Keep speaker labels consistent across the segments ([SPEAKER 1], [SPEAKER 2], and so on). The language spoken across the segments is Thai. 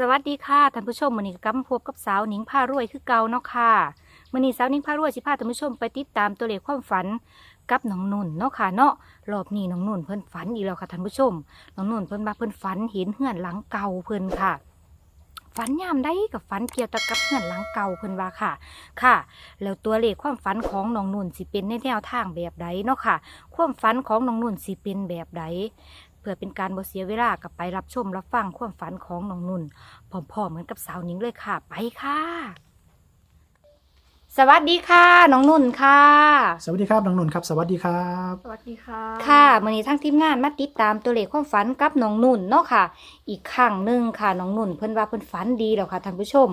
[SPEAKER 1] สวัสดีค่ะท่านผู้ชมมื้อนี้ก็กลับมพบกับสาวหนิงพารวยคือเก่าเนาะค่ะมือนี้สาวหนิงพารวยสิพาท่านผู้ชมไปติดตามตัวเลขความฝันกับน้องนุ่นเนาะค่ะเนาะรอบนี้น้องนุ่นเพิ่นฝันอีกแล้วค่ะท่านผู้ชมน้องนุ่นเพิ่นมาเพิ่นฝันเห็นเฮือนหลังเก่าเพิ่นค่ะฝันยามใดกับฝันเกี่ยวกับเฮือนหลังเก่าเพิ่นว่าค่ะ ค่ะ แล้วตัวเลขความฝันของน้องนุ่นสิเป็นในแนวทางแบบใดเนาะค่ะ ความฝันของน้องนุ่นสิเป็นแบบใด พื่อเป็นการบ่เสียเวลากับไปรับชมรับฟังความฝันของน้องนุ่นพร้อมๆเหมือนกับสาวนิ้งเลยค่ะ ไปค่ะ สวัสดีค่ะ น้องนุ่นค่ะ
[SPEAKER 2] สวัสดีครับน้องนุ่นครับ สวัสดีครับ
[SPEAKER 3] สวัสดีค่ะ
[SPEAKER 1] ค่ะมื่อนี้ทั้งทีมงานมาติดตามตัวเลขความฝันกับน้องนุ่นเนาะค่ะ อีกครั้งหนึ่งค่ะน้องนุ่นเพิ่นว่าเพิ่นฝันดีแล้วค่ะท่านผู้ชม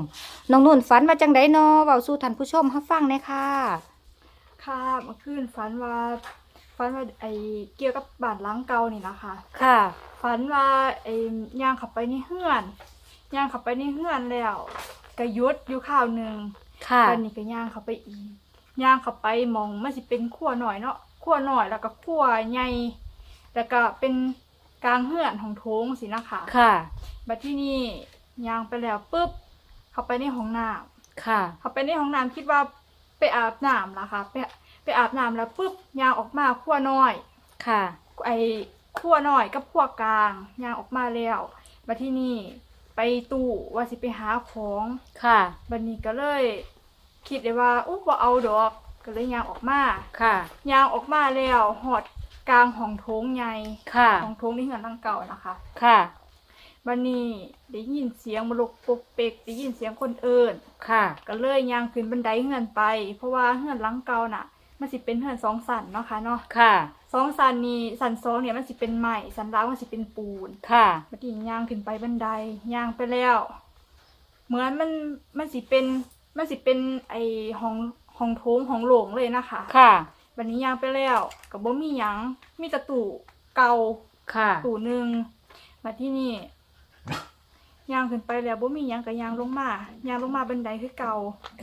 [SPEAKER 1] น้องนุ่นฝันว่าจังไดเนาะเว้าสู่ท่านผู้ชมเฮาฟังหน่อยค่ะ
[SPEAKER 3] ค่ะเมื่อคืนฝันว่า ฝันว่าไอเกี่ยวกับบ้านหล้างเก่านี่นะคะ
[SPEAKER 1] ค่ะ
[SPEAKER 3] ฝันว่าไอย่างขับไปในเฮือนย่างขับไปในเฮือนแล้วกระยุดอยู่ข้าวหนึ่ง
[SPEAKER 1] ค่ะ
[SPEAKER 3] ตอนนี้ก็ย่างเข้าไปอีกย่างเข้าไปมองมันสิเป็นขั้วหน่อยเนาะขั้วหน่อยแล้วก็ขั้วใหญ่แล้วก็เป็นกลางเฮือนของโถงสินะคะ
[SPEAKER 1] ค่ะ
[SPEAKER 3] บัดที่นี่ย่างไปแล้วปุ๊บเข้าไปในห้องน้ำ
[SPEAKER 1] ค่ะ
[SPEAKER 3] เขาไปในห้องน้ำคิดว่าไปอาบน้ำละค่ะไป ไปอาบน้ำแล้วปุ๊บยางออกมาขั้วน้อย
[SPEAKER 1] ค่ะ
[SPEAKER 3] ไอ้ขั้วน้อยกับขั้วกลางยางออกมาแล้วบัดที่นี่ไปตู้ว่าสิไปหาของ
[SPEAKER 1] ค่ะ
[SPEAKER 3] บัดนี้ก็เลย คิดเลยว่าอู้บ่เอาดอกก็เลยยางออกมา
[SPEAKER 1] ค่ะ
[SPEAKER 3] ยางออกมาแล้วหอดกลางห้องโถงใหญ่
[SPEAKER 1] ค่ะ
[SPEAKER 3] ห้องโถงที่เหือนตั้งเก่านะคะ
[SPEAKER 1] ค่ะ
[SPEAKER 3] บัดนี้ได้ยินเสียงมลุกปกเปกได้ยินเสียงคนเอิญ
[SPEAKER 1] ค่ะ
[SPEAKER 3] ก็เลยย่างขึ้นบันไดเฮือนไป เพราะว่าเฮือนหลังเก่าน่ะ มันสิเป็นเฮือนสองสันเนาะค่ะเนาะ
[SPEAKER 1] ค่ะ
[SPEAKER 3] สองสันนี้สันสองเนี่ยมันสิเป็นไม้สันล่างมันสิเป็นปูน
[SPEAKER 1] ค่ะ
[SPEAKER 3] บัดนี้ย่างขึ้นไปบันไดย่างไปแล้ว เหมือนมันมันสิเป็นมันสิเป็นไอห้องห้องโถงห้องโหลงเลยนะคะ
[SPEAKER 1] ค่ะ
[SPEAKER 3] บัดนี้ย่างไปแล้วก็บ่มีหยังมีแต่ตู้เก่า
[SPEAKER 1] ค่ะ
[SPEAKER 3] ตู้หนึ่งมาที่นี่ ย่างขึ้นไปแล้วบ่มีหยังก็ย่างลงมาย่างลงมาบันไดคือเก่า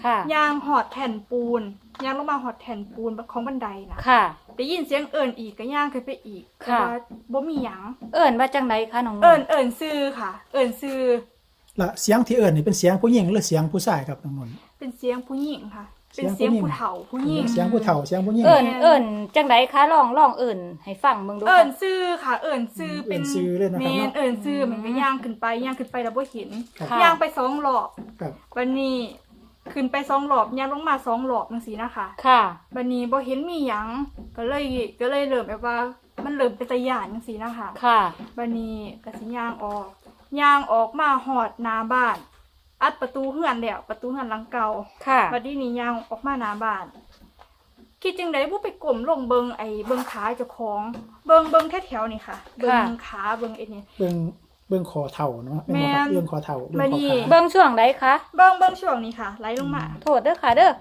[SPEAKER 1] ค่ะ
[SPEAKER 3] ยางหอดแผ่นปูนยางลงมาหอดแผ่นปูนของบันไดนะ
[SPEAKER 1] ค่ะ
[SPEAKER 3] ได้ยินเสียงเอิญอีกก็ย่างขึ้นไปอีก
[SPEAKER 1] ค่ะ
[SPEAKER 3] แต่ว่าบ่มีหยัง
[SPEAKER 1] เอิ้นว่าจังไดคะน้องนุ่น
[SPEAKER 3] เอิญเอิญซื้อค่ะ เอิญซื้อ
[SPEAKER 2] และเสียงที่เอิญนี่เป็นเสียงผู้หญิงหรือเสียงผู้ชายครับน้องนุ่น
[SPEAKER 3] เป็นเสียงผู้หญิงค่ะ
[SPEAKER 2] เสี
[SPEAKER 3] เป็น
[SPEAKER 2] ยง
[SPEAKER 3] เสียง
[SPEAKER 2] ผู้หญิง
[SPEAKER 3] ผู้เฒ่าผู้หญิง
[SPEAKER 2] เสียงผู้เฒ่าเสียงผู้หญิง
[SPEAKER 1] เอิ้นเอิ้นจังไดคะลองลองเอิ้นให้ฟังเบิ่งดู
[SPEAKER 3] เอิ
[SPEAKER 1] ค่ะ
[SPEAKER 3] ญซื้อค่ะ เอิญซื้อเป็น
[SPEAKER 2] เอิ้นซื้อเลยนะ
[SPEAKER 3] เม
[SPEAKER 2] ครับ
[SPEAKER 3] น
[SPEAKER 2] เนาะ
[SPEAKER 3] เอิญซื้อเหมือนก็ย่างขึ้นไปย่างขึ้นไปแล้วบ่เห็น
[SPEAKER 1] ค่ะ
[SPEAKER 3] ย่างไปสองรอบ
[SPEAKER 2] ครับ
[SPEAKER 3] วันนี้ขึ้นไปสองรอบย่างลงมาสองรอบจังซี่นะคะ
[SPEAKER 1] ค่ะ
[SPEAKER 3] วันนี้บ่เห็นมีหยังก็เลยก็เลยเริ่มแบบว่า มันเริ่มเป็นตะยานจังซี่นะคะ
[SPEAKER 1] ค่ะ
[SPEAKER 3] วันนี้ก็สิย่างออกย่างออกมาหอดหน้าบ้าน อัดประตูเฮือนแล้วประตูเฮือนหลังเก่า
[SPEAKER 1] ค่ะ
[SPEAKER 3] บัดนี้นี่ย่างออกมาหน้าบ้าน คิดจังไดบ่ไปกลมลงเบิงไอ้เบิงขาเจ้าของ เบิงเบิงแค่แถวนี่ค่ะ เบิงขาเบิงไอ้นี่
[SPEAKER 2] เบิ่งเบิ่งคอเฒ่าเนาะ
[SPEAKER 3] แม่น
[SPEAKER 2] เรื่องคอเฒ่าเรื่อง
[SPEAKER 3] มา
[SPEAKER 2] คอ
[SPEAKER 3] นี่
[SPEAKER 2] ขา
[SPEAKER 1] เบิ่งช่วงใดคะ
[SPEAKER 3] เบิงเบิงช่วงนี้ค่ะไหลลงมา
[SPEAKER 1] โทษเด้อค่ะเด้อ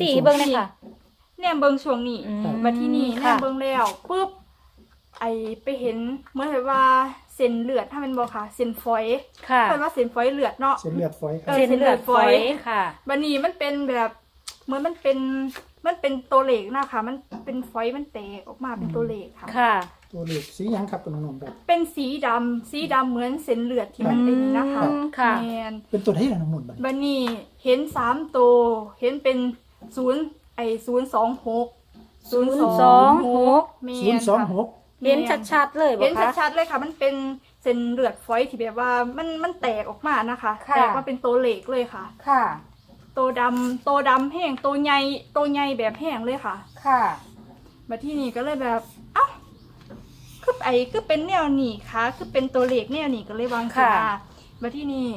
[SPEAKER 1] สี่เบิ่งเลยค่ะ
[SPEAKER 3] แนมเบิงช่วงนี้
[SPEAKER 1] อืม
[SPEAKER 3] บัดที่นี่แน
[SPEAKER 1] ค่ะ
[SPEAKER 3] มเบิงแล้วปุ๊บไอไปเห็นเหมื่อนแบบว่า เส้นเลือดถ้าเป็นบอกค่ะเส้นฝอย
[SPEAKER 1] ค่ะ
[SPEAKER 3] เพิ่นว่าเส้นฝอยเลือดเนาะ
[SPEAKER 2] เส้นเลือดฝอยค
[SPEAKER 3] เอ
[SPEAKER 2] รับ
[SPEAKER 3] อ
[SPEAKER 1] เส้นเลือดฝอยค่ะ
[SPEAKER 3] บันนี้มันเป็นแบบเหมือนมันเป็นมันเป็นตัวเหล็กนะคะมันเป็นฝอยมันแตกออกมาเป็นตัวเหล็กค่ะ
[SPEAKER 1] ค่ะ
[SPEAKER 2] ตัวเลือดสีหยังครับน้องนุ่นครับ
[SPEAKER 3] เป็นสีดำสีดำเหมือนเส้นเลือดที่มัน
[SPEAKER 1] อืม
[SPEAKER 3] เป็นนี่นะคะ
[SPEAKER 1] ค่ะ
[SPEAKER 3] แมน
[SPEAKER 2] เป็นตัวที่น้องนุ่นบัดนี้
[SPEAKER 3] บันนี้เห็นสามตัวเห็นเป็นศูนย์ไอศูนย์สองหก
[SPEAKER 1] ศูนย์สองหก
[SPEAKER 3] เม
[SPEAKER 2] ศูน
[SPEAKER 3] น
[SPEAKER 2] ย์สองห
[SPEAKER 3] ค่ะ
[SPEAKER 2] ก
[SPEAKER 1] เห็นชัดๆเลยบ่
[SPEAKER 3] เห็น
[SPEAKER 1] คะ
[SPEAKER 3] ชัดๆเลยค่ะ มันเป็นเส้นเลือดฝอยที่แบบว่ามันมันแตกออกมานะคะ
[SPEAKER 1] ค่ะ
[SPEAKER 3] แตกมาเป็นตัวเหล็กเลยค่ะ
[SPEAKER 1] ค่ะ
[SPEAKER 3] ตัวดำตัวดำแห้งตัวใหญ่ตัวใหญ่แบบแห้งเลยค่ะ
[SPEAKER 1] ค่ะ
[SPEAKER 3] มาที่นี่ก็เลยแบบเอ้าคือไอ้คือเป็นแนวหนีค่ะคือเป็นตัวเลขแนวหนีก็เลยวาง
[SPEAKER 1] ค่ะ
[SPEAKER 3] มามาที่นี่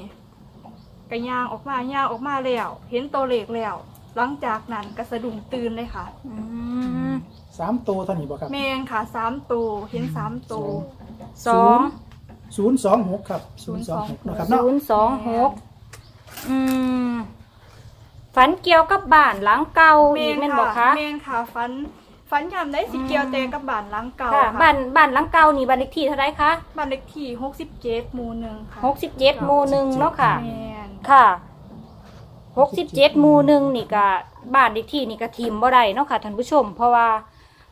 [SPEAKER 3] ก็ย่างออกมาย่างออกมาแล้ว เห็นตัวเลขแล้ว หลังจากนั้นก็สะดุ้งตื่นเลยค่ะ
[SPEAKER 1] อืม
[SPEAKER 2] สามตัวเท่านี้บ่ครับ
[SPEAKER 3] แมงค่ะสามตัวเห็นสามตัว
[SPEAKER 1] สอง
[SPEAKER 2] ศูนย์สองหกครับศูนย์สองหกนะครับเนาะ
[SPEAKER 1] ศูนย์สองหกอืมฝันเกี่ยวกับบ้านหลังเก่า
[SPEAKER 3] เม
[SPEAKER 1] อีก
[SPEAKER 3] น
[SPEAKER 1] แม่นบอก
[SPEAKER 3] ค่ะ
[SPEAKER 1] คะ
[SPEAKER 3] เมนค่ะฟันฟันยามได้สิเกียวแต่กับบ้านหลังเก่า
[SPEAKER 1] ค่ะ
[SPEAKER 3] ค่ะ
[SPEAKER 1] บ้านบ้านหลังเก่านี่บ้านเลขที่เท่าไรคะ
[SPEAKER 3] บ้านเลขที่หกสิบเจ็ดหมู่หนึ่งค่ะ
[SPEAKER 1] หกสิบเจ็ดหมู่หนึ่งเนาะค่ะ
[SPEAKER 3] แมน
[SPEAKER 1] ค่ะหกสิบเจ็ดหมู่หนึ่งนี่ก็บ้านเลขที่นี่ก็ทีมบ่ได้เนาะค่ะท่านผู้ชม เพราะว่า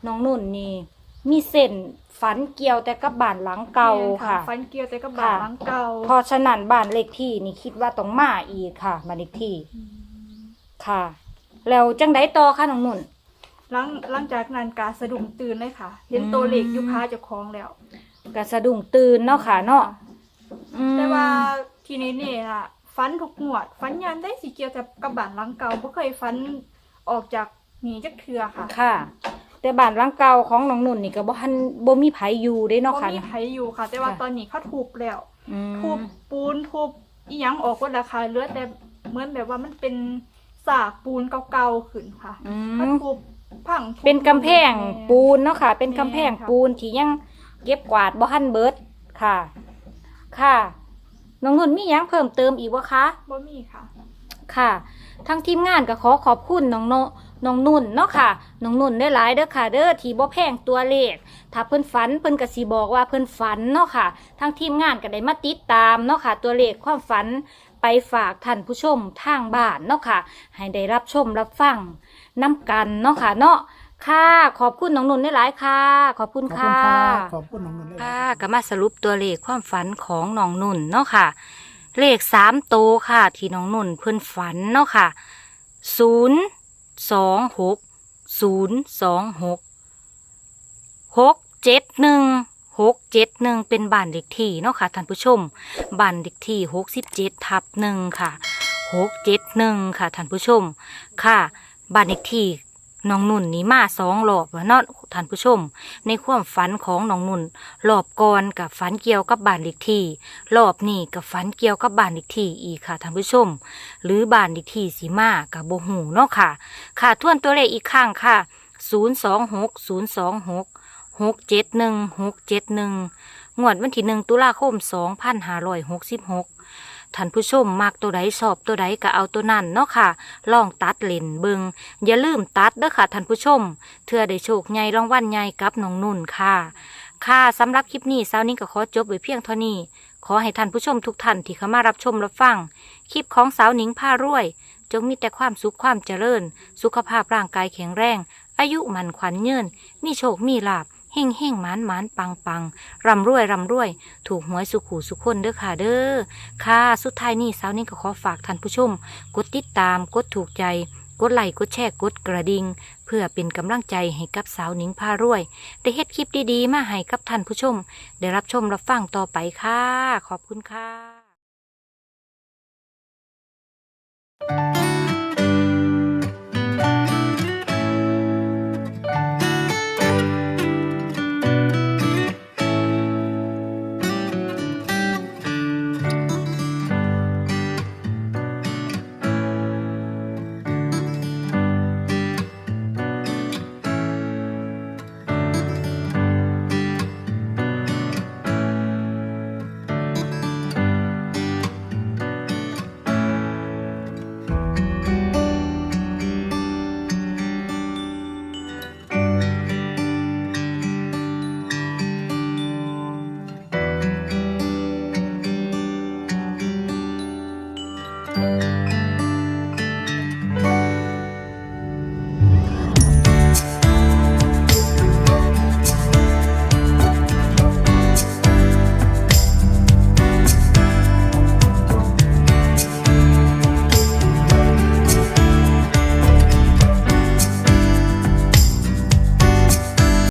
[SPEAKER 1] น้องนุ่นนี่ มีเส้นฝฝันเกี่ยวแต่กับบ้านหลังเก่า
[SPEAKER 3] แม่น
[SPEAKER 1] ค่ะ
[SPEAKER 3] ฟันเกี่ยวแต่กับบ้าน
[SPEAKER 1] ค่ะ
[SPEAKER 3] หลังเก่า
[SPEAKER 1] เพราะฉะนั้นบ้านเลขที่นี่คิดว่าต้องมาอีกค่ะบ้านเลขที่
[SPEAKER 3] อืม
[SPEAKER 1] ค่ะ แล้วจังไดต่อค่ะน้องนุ่น
[SPEAKER 3] หลังหลังจากนั้นกาสะดุ้งตื่นเลยค่ะ เห็น
[SPEAKER 1] อืม
[SPEAKER 3] ตัวเลขอยู่ค้าเจ้าของแล้ว
[SPEAKER 1] ก็สะดุ้งตื่นเนาะค่ะเนาะอืม
[SPEAKER 3] แต่ว่าทีนี้นี่ล่ะฟันทุกงวด ฟันยามได้สิเกี่ยวแต่กับบ้านหลังเก่าบ่เคยฟันออกจากหนีจักเทือค่ะ
[SPEAKER 1] ค่ะ แต่บ้านหลังเก่าของน้องนุ่นนี่ก็บ่ทันบ่มีไผอยู่เด้เนาะ
[SPEAKER 3] บ่
[SPEAKER 1] ค่ะ
[SPEAKER 3] มีไผอยู่ค่ะ แต่ว่า
[SPEAKER 1] ค่ะ
[SPEAKER 3] ตอนนี้เขาทุบแล้ว
[SPEAKER 1] อืม
[SPEAKER 3] ทุบปูนทุบอีหยังออกหมดแล้วค่ะเหลือแต่เหมือนแบบว่ามันเป็นสากปูนเก่าๆขึ้นค่ะ
[SPEAKER 1] อื
[SPEAKER 3] เขา
[SPEAKER 1] ม
[SPEAKER 3] ทุบพังทุบ
[SPEAKER 1] เป็นกำแพงปูนเนาะค่ะ เป็น
[SPEAKER 3] แม่
[SPEAKER 1] กำแพง
[SPEAKER 3] ค่ะ
[SPEAKER 1] ปูนที่ยังเก็บกวาดบ่ทันเบิดค่ะ ค่ะ น้องนุ่นมีหยังเพิ่มเติมอีกบ่คะ
[SPEAKER 3] บ่มีค่ะ
[SPEAKER 1] ค่ะทั้งทีมงานก็ขอขอบคุณน้องโน น้องนุ่นเนาะค่ะ น้องนุ่นได้หลายๆเด้อค่ะ เด้อที่บ่แพงตัวเลข ถ้าเพิ่นฝันเพิ่นก็สิบอกว่าเพิ่นฝันเนาะค่ะ ทั้งทีมงานก็ได้มาติดตามเนาะค่ะ ตัวเลขความฝันไปฝากท่านผู้ชมทางบ้านเนาะค่ะ ให้ได้รับชมรับฟังน้กันเนาะค่ะเนาะ ค่ะ ขอบคุณน้องนุ่นได้หลายๆค่ะ ขอบคุณ
[SPEAKER 2] ขอบคุ
[SPEAKER 1] ค่ะ
[SPEAKER 2] ณครับขอบคุณน้องนุ่นเลย
[SPEAKER 1] ค่ะก็มาสรุปตัวเลขความฝันของน้องนุ่นเนาะค่ะ เลขสามโตวค่ะ ที่น้องนุ่นเพิ่นฝันเนาะค่ะศูนย์ สองหกศูนย์สองหกหกเจ็ดหนึ่งหกเจ็ดหนึ่งเป็นบ้านเด็กที่เนาะค่ะท่านผู้ชมบ้านเด็กที่หกสิบเจ็ดทับหนึ่งค่ะหกเจ็ดหนึ่งค่ะท่านผู้ชมค่ะบ้านเด็กที่ น้องนุ่นนี่มาสองรอบแล้วเนาะท่านผู้ชม ในความฝันของน้องนุ่นรอบก่อนกับฝันเกี่ยวกับบ้านเล็กที่รอบนี้กับฝันเกี่ยวกับบ้านเล็กที่อีกค่ะท่านผู้ชม หรือบ้านเล็กที่สีมากับโบหูเนาะค่ะ ค่ะทวนตัวเลขอีกครั้งค่ะ0 2 6 0 2 6 6 7 1 6 7 1งวดวันที่หนึ่งตุลาคม2566 ท่านผู้ชมมักตัวใดชอบตัวใดก็เอาตัวนั้นเนาะค่ะ ลองตัดเล่นเบิงอย่าลืมตัดเด้อค่ะท่านผู้ชมเพื่อได้โชคใหญ่รางวัลใหญ่กับน้องนุ่นค่ะ ค่ะสำหรับคลิปนี้สาวนี้ก็ขอจบไว้เพียงเท่านี้ ขอให้ท่านผู้ชมทุกท่านที่เข้ามารับชมรับฟัง คลิปของสาวนิงผ้ารวย จงมีแต่ความสุขความเจริญ สุขภาพร่างกายแข็งแรง อายุมันขวัญเยืนมีโชคมีลาบ เฮ่งเฮ่งมานมานปังปังร่ำรวยร่ำรวย ถูกหวยสุขูสุขคนเด้อค่ะเด้อค่ะสุดท้ายนี้สาวนี้ก็ขอฝากท่านผู้ชม กดติดตามกดถูกใจ กดไลค์กดแชร์กดกระดิ่งเพื่อเป็นกำลังใจให้กับสาวหนิงพารวย ได้เฮ็ดคลิปดีๆ มาให้กับท่านผู้ชม ได้รับชมรับฟังต่อไปค่ะ ขอบคุณค่ะ